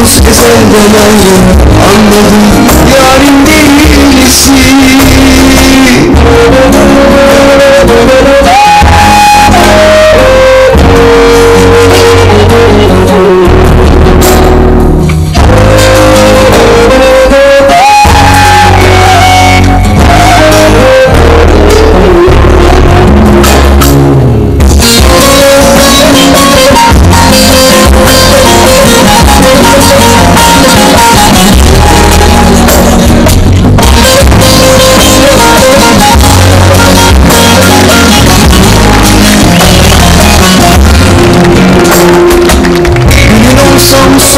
Yolumuz ezelden ayrı Anladım. Yarim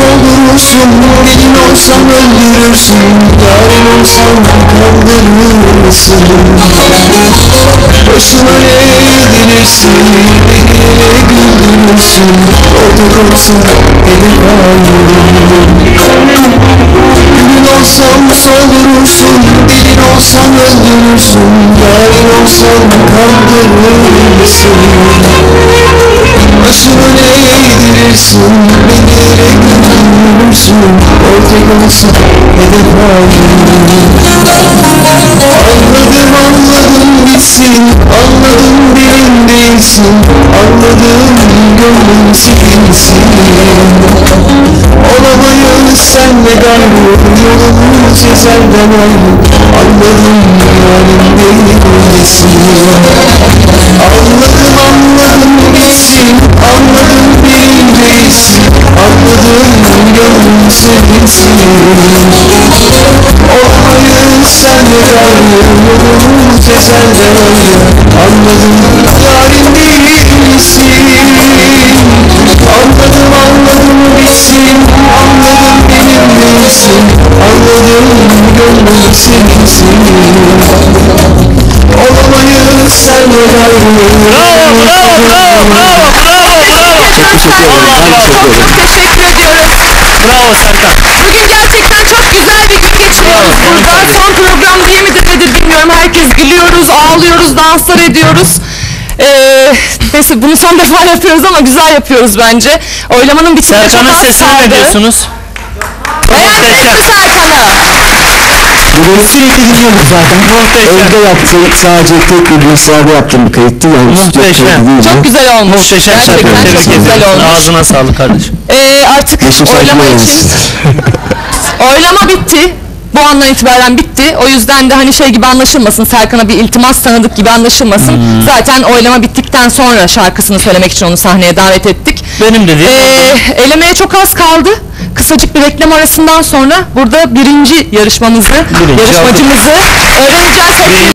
olsam solurursun Gelin olsam öldürürsün Yarın olsam kandırırsın. Başıma eğdirirsin Beni güldürürsün olsa beni kandırırsın Gülün olsam solurursun Gelin olsam öldürürsün Yarın olsam kandırırsın. Başımı eğdirirsin Beni yere Ortak olsa hedef Anladım anladım bitsin Anladım benim değilsin Anladım gönlüm seninsin Olamayız senle gayrı Yolumuz ezelden ayrı. Anladım yarim değilsin seninsin Olamayız senle gayrı Yolumuz ezelden ayrı Anladım yarim değilsin Anladım anladım bitsin Anladım benim değilsin Anladım gönlüm seninsin Olamayız senle gayrı Bravo, bravo, bravo, bravo, bravo, bravo. Çok teşekkür ederim. Teşekkür ederim. Çok teşekkür ediyoruz. Bravo Serkan. Danslar ediyoruz. Ee, neyse bunu son defa yapıyoruz ama güzel yapıyoruz bence. Oylamanın bitimine çok Serkan'ın sesine kaldı. ne diyorsunuz? Beğendiniz mi Serkan'ı? Bunu sürekli dinliyorduk zaten. Muhteşem. Evde yaptım. Sadece tek bir bilgisayarda yaptığım bir kayıttı. Yani Muhteşem. değildi. Çok güzel olmuş. Muhteşem. Gerçekten Tebrik çok güzel ediyorum. olmuş. Ağzına sağlık kardeşim. Ee, artık Yaşım oylama için. Oylama bitti. Bu andan itibaren bitti. O yüzden de hani şey gibi anlaşılmasın. Serkan'a bir iltimas tanıdık gibi anlaşılmasın. Hmm. Zaten oylama bittikten sonra şarkısını söylemek için onu sahneye davet ettik. Benim dediğim Ee, elemeye çok az kaldı. Kısacık bir reklam arasından sonra burada birinci yarışmamızı, Birinci yarışmacımızı öğreneceğiz.